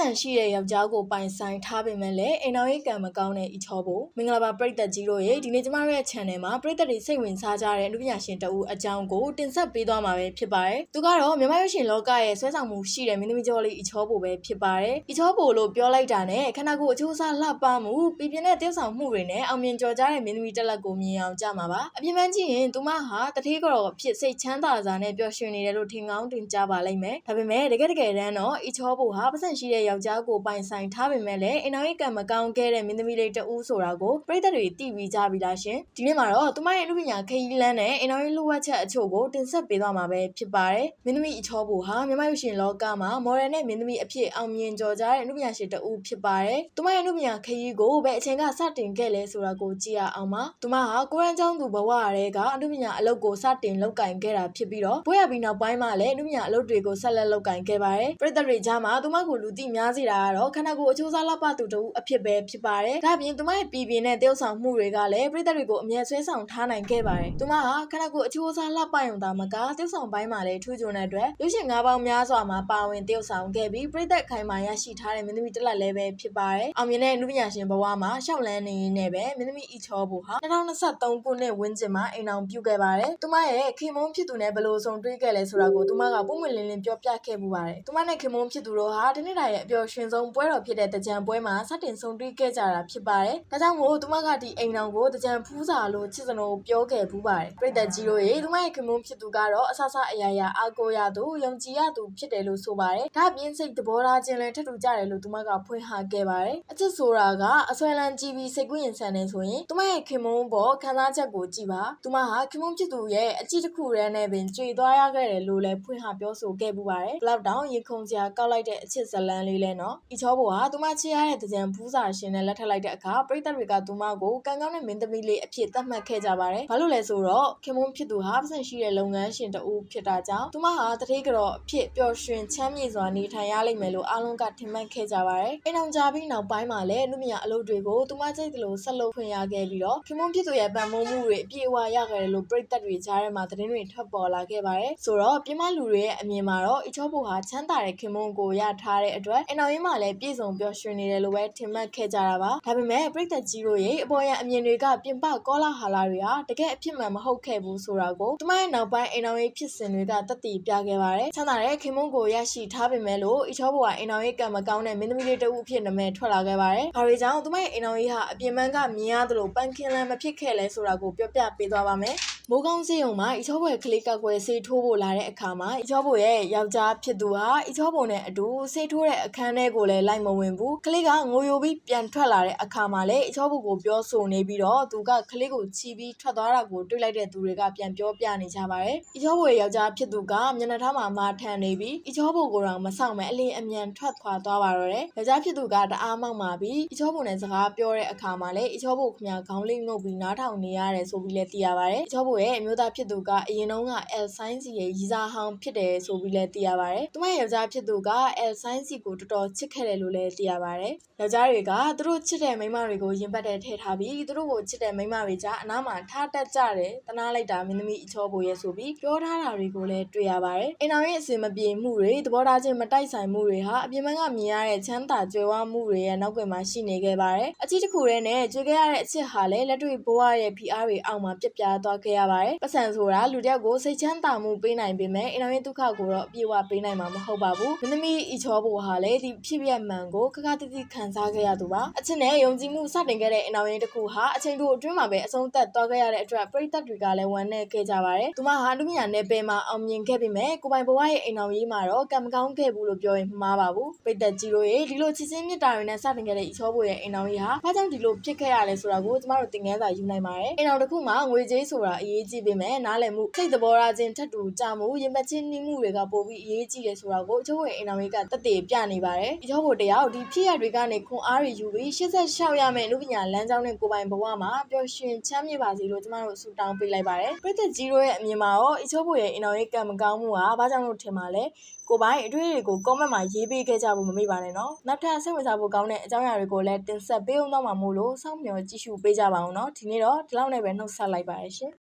စံရှိတဲ့ယောက်ျားကိုပိုင်ဆိုင်ထားပေမဲ့လည်းအိမ်တော်ရေးကံမကောင်းတဲ့အီချောဖို့မင်္ဂလာပါပရိသတ်ကြီးတို့ရေဒီနေ့ကျမတို့ရဲ့ channel မှာပရိသတ်တွေစိတ်ဝင်စားကြတဲ့အမှုပညာရှင်တဦးအကြောင်းကိုတင်ဆက်ပေးသွားမှာပဲဖြစ်ပါတယ်သူကတော့မြန်မာရွှေရှင်လောကရဲ့ဆွဲဆောင်မှုရှိတဲ့မင်းသမီးကျော်လေးအီချောဖို့ပဲဖြစ်ပါတယ်အီချောဖို့လို့ပြောလိုက်တာနဲ့ခန္ဓာကိုယ်အချိုးအစားလှပမှုပြည်ပြင်းတဲ့တည်ဆောင်မှုတွေနဲ့အောင်မြင်ကြော်ကြားတဲ့မင်းသမီးတက်လက်ကိုမြင်အောင်ကြမှာပါအပြင်ပန်းကြည့်ရင်သူမဟာတတိကြော်ဖြစ်စိတ်ချမ်းသာစွာနဲ့ပျော်ရွှင်နေတယ်လို့ထင်ကောင်းတင်ကြပါလိမ့်မယ်ဒါပေမဲ့တကယ်တကယ်တမ်းတော့အီချောဖို့ဟာပတ်စံရှိတဲ့ယောက်ျားကိုပိုင်ဆိုင်ထားပေမဲ့လည်းအိမ်တော်ရေးကံမကောင်းခဲ့တဲ့မင်းသမီးလေးတဦးဆိုတာကိုပြည်သက်တွေသိပြီးကြပြီလားရှင်ဒီနေ့မှာတော့သူမရဲ့လူပညာခရီးလန်းနဲ့အိမ်တော်ရေးလိုအပ်ချက်အချို့ကိုတင်ဆက်ပေးသွားမှာပဲဖြစ်ပါတယ်မင်းသမီးအချောဖို့ဟာမြန်မာရုပ်ရှင်လောကမှာမော်ဒယ်နဲ့မင်းသမီးအဖြစ်အောင်မြင်ကြော်ကြားတဲ့လူပညာရှင်တဦးဖြစ်ပါတယ်သူမရဲ့လူပညာခရီးကိုဘယ်အချိန်ကစတင်ခဲ့လဲဆိုတာကိုကြည့်ရအောင်ပါသူမဟာကိုရန်ကျောင်းသူဘဝရဲကအလူပညာအလုပ်ကိုစတင်လုပ်ကင်ခဲ့တာဖြစ်ပြီးတော့ဘွဲရပြီးနောက်ပိုင်းမှာလည်းလူပညာအလုပ်တွေကိုဆက်လက်လုပ်ကင်ခဲ့ပါတယ်ပြည်သက်တွေကြားမှာသူမကိုလူသိများစေတာကတော့ခန္ဓာကိုယ်အချိုးစားလှပသူတူအဖြစ်ပဲဖြစ်ပါတယ်ဒါ့အပြင်သူမရဲ့ပြည်ပြင်းတဲ့တယောက်ဆောင်မှုတွေကလည်းပြည်သက်တွေကိုအမြဲဆွဲဆောင်ထားနိုင်ခဲ့ပါတယ်သူမဟာခန္ဓာကိုယ်အချိုးစားလှပရုံသာမကတယောက်ဆောင်ပိုင်းမှာလည်းထူးချွန်တဲ့အတွက်လူရှင်၅ပေါင်းများစွာမှာပါဝင်တယောက်ဆောင်ခဲ့ပြီးပြည်သက်ခိုင်မာရရှိထားတဲ့မင်းသမီးတစ်လက်လည်းပဲဖြစ်ပါတယ်အောင်မြင်တဲ့လူပညာရှင်ဘဝမှာရှောက်လန်းနေရင်းနဲ့ပဲမင်းသမီးအီချောဘူဟာ2023ခုနှစ်ဝန်းကျင်မှာအိမ်အောင်ပြုခဲ့ပါတယ်သူမရဲ့ခင်မုန်းဖြစ်သူနဲ့ဘယ်လိုဆုံတွေ့ခဲ့လဲဆိုတာကိုသူမကပုံမှန်လင်းလင်းပြောပြခဲ့မှုပါတယ်သူမနဲ့ခင်မုန်းဖြစ်သူတို့ဟာဒီနေ့တိုင်းရဲ့အပျော်ရွှင်ဆုံးပွဲတော်ဖြစ်တဲ့တကြံပွဲမှာစတင်ဆုံတွေ့ခဲ့ကြတာဖြစ်ပါတယ်ဒါကြောင့်မို့သူမကဒီအိမ်အောင်ကိုတကြံဖူးစာလို့ချစ်စနိုပြောခဲ့ဘူးပါတယ်ပြည်သက်ကြီးတို့ရေသူမရဲ့ခင်မုန်းဖြစ်သူကတော့အဆဆအရာရာအားကိုးရသူယုံကြည်ရသူဖြစ်တယ်လို့ဆိုပါတယ်ဒါ့အပြင်စိတ်သဘောထားခြင်းလည်းထပ်တူကြတယ်လို့သူမကဖွင့်ဟခဲ့ပါတယ်အချစ်ဆိုတာကအဆွဲလန်းကြည့်ပြီးစိတ်ကူးရင်ဆန်နေဆိုရင်သူမရဲ့ခင်မုန်းပေါ်ခံစားချက်ကိုကြည့်ပါသူမဟာခင်မုန်းဖြစ်သူရဲ့အကြည့်တစ်ခုတည်းနဲ့ပင်ကြွေသွားရခဲ့တယ်လို့လည်းဖွင့်ဟပြောဆိုခဲ့ပူပါတယ်ဘလောက်တောင်ရင်ခုန်စရာကောက်လိုက်တဲ့အချစ်ဇလန်းလေးလဲနော်ဤချောဘောဟာသူမချစ်ရတဲ့တကြံဖူးစာရှင်နဲ့လက်ထပ်လိုက်တဲ့အခါပရိသတ်တွေကသူမကိုကံကောင်းတဲ့မင်းသမီးလေးအဖြစ်သတ်မှတ်ခဲ့ကြပါတယ်ဘာလို့လဲဆိုတော့ခင်မုန်းဖြစ်သူဟာပတ်စံရှိတဲ့လုပ်ငန်းရှင်တဦးဖြစ်တာကြောင့်သူမဟာတတိကတော့အဖြစ်ပျော်ရွှင်ချမ်းမြေ့စွာနေထိုင်ရလိမ့်မယ်လို့အားလုံးကထင်မှတ်ခဲ့ကြပါတယ်အိမ်အောင်ကြပြီးနောက်ပိုင်းမှာလည်းလူမြအလုပ်တွေကိုသူမကြိုက်တယ်လို့ဆက်လုပ်ခွင့်ရခဲ့ပြီးတော့ခင်မုန်းဖြစ်သူရဲ့ပံ့ပိုးမှုတွေအပြည့်အဝရခဲ့တယ်လို့ပရိသတ်တွေကြားထဲမှာသတင်းတွေထွက်ပေါ်လာခဲ့ပါတယ်ဆိုတော့ပြမလူတွေရဲ့အမြင်မှာတော့အချောဘူဟာချမ်းသာတဲ့ခင်မုန်းကိုရထားတဲ့အတွက်အိမ်အောင်ရင်းမှာလည်းပြည့်စုံပျော်ရွှင်နေတယ်လို့ပဲထင်မှတ်ခဲ့ကြတာပါဒါပေမဲ့ပရိသတ်ကြီးတို့ရဲ့အပေါ်ရန်အမြင်တွေကပြင်ပကောလာဟာလာတွေဟာတကယ်အဖြစ်မှန်မဟုတ်ခဲ့ဘူးဆိုတာကိုသူမရဲ့နောက်ပိုင်းအိမ်အောင်ရေးဖြစ်စဉ်တွေကတက်တည်ပြခဲ့ပါတယ်ချမ်းသာတဲ့ခင်မုန်းကိုရရှိထားပေမဲ့လို့အချောဘူဟာအိမ်အောင်ရေးကံမကောင်းတဲ့မင်းသမီးလေးတဦးအဖြစ်နာမည်ထွက်လာခဲ့ပါတယ်။ဒါတွေကြောင့်သူမရဲ့အိမ်အောင်ရေးဟာအပြင်ပန်းကမြင်ရသလိုပန်းခင်းလန်းမဖြစ်ခဲ့လဲဆိုတာကိုပြောပြပေးသွားပါမယ်။ မိုးကောင်းစေးုံမှာအချောဘွယ်ကလေးကောက်ွယ်ဆေးထိုးဖို့လာတဲ့အခါမှာအချောဘွယ်ရဲ့ယောက်ျားဖြစ်သူဟာအချောဘုံနဲ့အတူဆေးထိုးတဲ့အခန်းထဲကိုလည်းလိုက်မဝင်ဘူးကလေးကငိုယိုပြီးပြန်ထွက်လာတဲ့အခါမှာလည်းအချောဘုံကိုပြောဆိုနေပြီးတော့သူကကလေးကိုချီပြီးထွက်သွားတာကိုတွေ့လိုက်တဲ့သူတွေကပြန်ပြောပြနေကြပါတယ်အချောဘွယ်ယောက်ျားဖြစ်သူကမျက်နှာထားမှာမာထန်နေပြီးအချောဘုံကိုတော့မဆောင်မဲ့အလင်းအမြန်ထွက်ခွာသွားပါတော့တယ်ယောက်ျားဖြစ်သူကတအားမောက်မာပြီးအချောဘုံနဲ့စကားပြောတဲ့အခါမှာလည်းအချောဘုံခင်ဗျာခေါင်းလေးငုပ်ပြီးနားထောင်နေရတယ်ဆိုပြီးလည်းသိရပါတယ်အချောဘုံရဲ့အမျိုးသားဖြစ်သူကအရင်တုန်းက L sign စီရဲ့ရီစာဟောင်းဖြစ်တယ်ဆိုပြီးလည်းသိရပါတယ်။သူမရဲ့ယောက်ျားဖြစ်သူက L sign စီကိုတော်တော်ချစ်ခဲ့တယ်လို့လည်းသိရပါတယ်။ယောက်ျားတွေကသူတို့ချစ်တဲ့မိန်းမတွေကိုရင်ပတ်တဲ့ထည့်ထားပြီးသူတို့ကိုချစ်တဲ့မိန်းမတွေကြားအနားမှာထားတတ်ကြတယ်။တနာလိုက်တာမင်းသမီးအချောပိုရဲ့ဆိုပြီးပြောထားတာတွေကိုလည်းတွေ့ရပါတယ်။အိမ်တော်ရဲ့အစင်မပြေမှုတွေသဘောထားချင်းမတိုက်ဆိုင်မှုတွေဟာအပြင်ဘက်ကမြင်ရတဲ့ချမ်းသာကြွယ်ဝမှုတွေရဲ့နောက်ွယ်မှာရှိနေခဲ့ပါတယ်။အချစ်တစ်ခုတည်းနဲ့ကြွေခဲ့ရတဲ့အချစ်ဟာလည်းလက်တွေ့ဘဝရဲ့ဖိအားတွေအောက်မှာပြက်ပြားသွားခဲ့ရပါတယ်။ပတ်စံဆိုတာလူတယောက်ကိုစိတ်ချမ်းသာမှုပေးနိုင်ပေမဲ့အင်တာနက်ဒုက္ခကိုတော့အပြည့်အဝပေးနိုင်မှာမဟုတ်ပါဘူး။မင်းသမီးအီချောဘူဟာလည်းဒီဖြစ်ပြမှန်ကိုခက်ခက်တိတိခံစားခဲ့ရသူပါ။အချစ်နဲ့ယုံကြည်မှုစတင်ခဲ့တဲ့အင်တာနက်တစ်ခုဟာအချိန်တိုအတွင်းမှာပဲအဆုံးသတ်သွားခဲ့ရတဲ့အတွက်ပရိသတ်တွေကလည်းဝမ်းနည်းခဲ့ကြပါတယ်။သူမဟာလူမြညာနယ်ပယ်မှာအောင်မြင်ခဲ့ပေမဲ့ကိုပိုင်ဘဝရဲ့အိမ်တော်ရေးမှာတော့ကံမကောင်းခဲ့ဘူးလို့ပြောရင်မှားပါဘူး။ပရိသတ်ကြီးတို့ရဲ့ဒီလိုချစ်ချင်းမြတ်တာတွေနဲ့စတင်ခဲ့တဲ့အီချောဘူရဲ့အိမ်တော်ရေးဟာဘာကြောင့်ဒီလိုဖြစ်ခဲ့ရလဲဆိုတာကိုကျမတို့သင်ခန်းစာယူနိုင်ပါတယ်။အိမ်တော်တစ်ခုမှာငွေကြေးဆိုတာအရေးကြီးပေမဲ့နားလည်မှုစိတ်သဘောထားချင်းထပ်တူကြမှုရင်ပတ်ချင်းနှီးမှုတွေကပိုပြီးအရေးကြီးတယ်ဆိုတာကိုအချို့ဝင်အိမ်တော်ကြီးကတက်တည်ပြနေပါတယ်။အချို့ဘို့တယောက်ဒီဖြစ်ရတွေကနေခွန်အားတွေယူပြီး86ရမယ့်လူပညာလမ်းကြောင်းနဲ့ကိုပိုင်ဘဝမှာပျော်ရွှင်ချမ်းမြေ့ပါစေလို့ကျမတို့ဆုတောင်းပေးလိုက်ပါတယ်။ပြည်သက်ကြီးတို့ရဲ့အမြင်မှာရောအချို့ဘို့ရဲ့အိမ်တော်ကြီးကံမကောင်းမှုဟာဘာကြောင့်လို့ထင်ပါလဲ။ကိုပိုင်အတွေ့အတွေကို comment မှာရေးပေးခဲ့ကြဖို့မမေ့ပါနဲ့နော်။နောက်ထပ်စိတ်ဝင်စားဖို့ကောင်းတဲ့အကြောင်းအရာတွေကိုလည်းတင်ဆက်ပေးအောင်တော့မှာမို့လို့စောင့်မျှော်ကြည့်ရှုပေးကြပါအောင်နော်။ဒီနေ့တော့ဒီလောက်နဲ့ပဲနှုတ်ဆက်လိုက်ပါရရှင်။